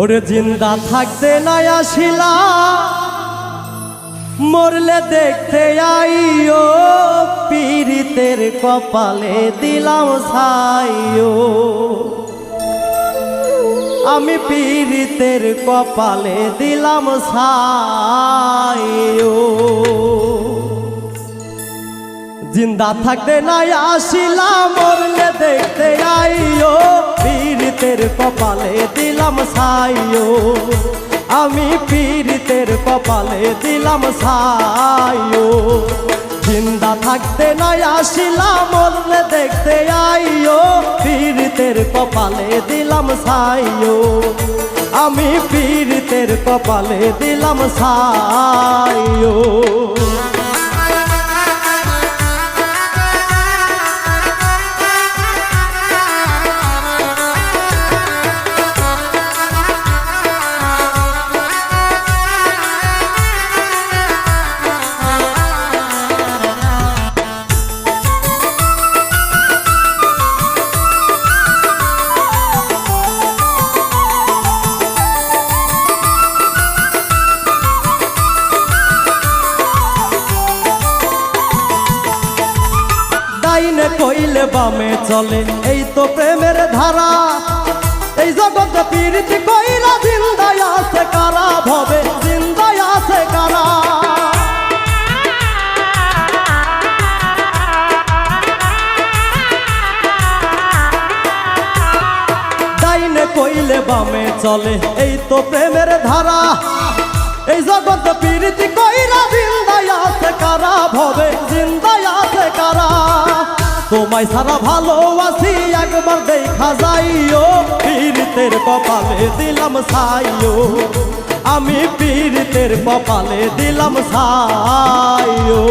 ওরে জিন্দা থাকতে নাই আসিলা, মরলে দেখতে আইও, পীড়িতের কপালে দিলাম ছাইও। আমি পীড়িতের কপালে দিলাম ছাইও। জিন্দা থাকতে নাই আসিলাম মরলে দেখতে আইও। পীড়িতের কপালে দিলাম ছাইও। আমি পীড়িতের কপালে দিলাম ছাইও। জিন্দা থাকতে নাই আসিলাম মরলে দেখতে আইও। পীড়িতের কপালে দিলাম ছাইও। আমি পীড়িতের কপালে দিলাম ছাইও। ডাইনে কইলে বামে চলে। এই তো প্রেমের ধারা। এই জগতে পীড়িতি কইরা জিন্দায় আছে কারা ভবে জিন্দায় আছে কারা। কইলে বামে চলে। এই তো প্রেমের ধারা। এই জগৎ পীড়িতি কইরা জিন্দায় আছে কারা ভবে জিন্দায় আছে কারা। তোমায় সারা ভালো আছি একবার দেখা যাইও। পীড়িতের কপালে দিলাম সাইও আমি পীড়িতের কপালে দিলাম ছাইও।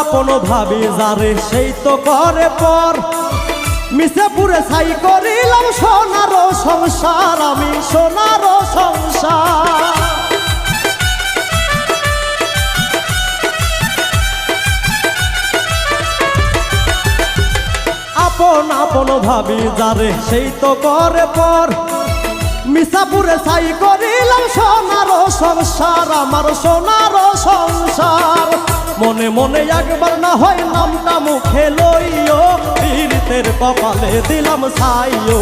আপন ভাবি, যারে সেই তো করে পর। মিশে পুরে ছাই করিলাম সোনার সংসার, আমি সোনার সংসার। আপন আপন ভাবি, যারে সেই তো করে পর। মিসাপুরে ছাই করিলাম সোনার সংসার, আমার সোনার সংসার। মনে মনে একবার না হয় নামটা মুখে লইও পীড়িতের কপালে দিলাম সাইও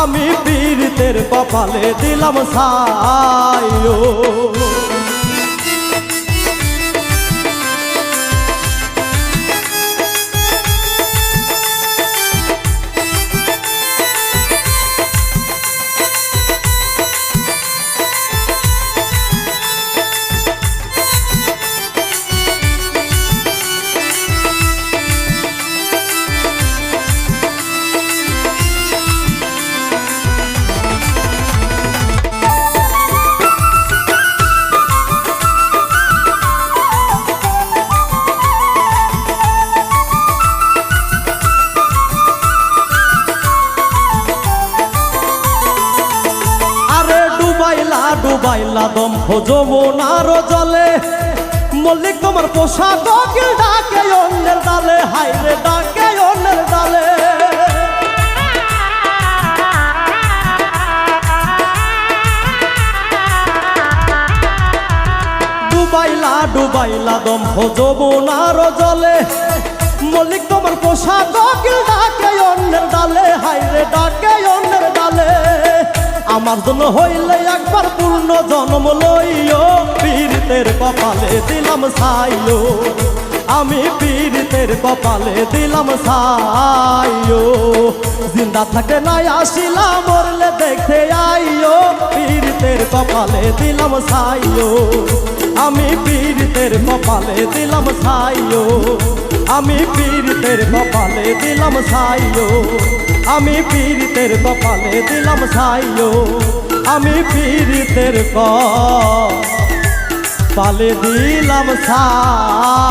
আমি পীড়িতের কপালে দিলাম ছাইও। ডুবাইলা ডুবাইলা দম। যমুনার জলে, মল্লিক তোমার পোশাক অকিল ডাকে, অন্যের ডালে হাইরে ডাকে, অন্যের ডালে ডুবাইলা ডুবাইলা দম। যমুনার জলে, মল্লিক তোমার পোশাক অকিল ডাকে, অন্যের ডালে হাইরে ডাকে, অন্যের ডালে আমার জন্য হইলে একবার পূর্ণ জন্ম লইও। পীড়িতের কপালে দিলাম সাইও আমি পীড়িতের কপালে দিলাম সাইও জিন্দা থাকে নাই, আসিলাম মরলে দেখতে আইও। পীড়িতের কপালে দিলাম সাইও আমি পীড়িতের কপালে দিলাম সাইও আমি পীড়িতের কপালে দিলাম সাইও আমি পীড়িতের কপালে দিলাম সাইও আমি পীড়িতের কপালে দিলাম সাইও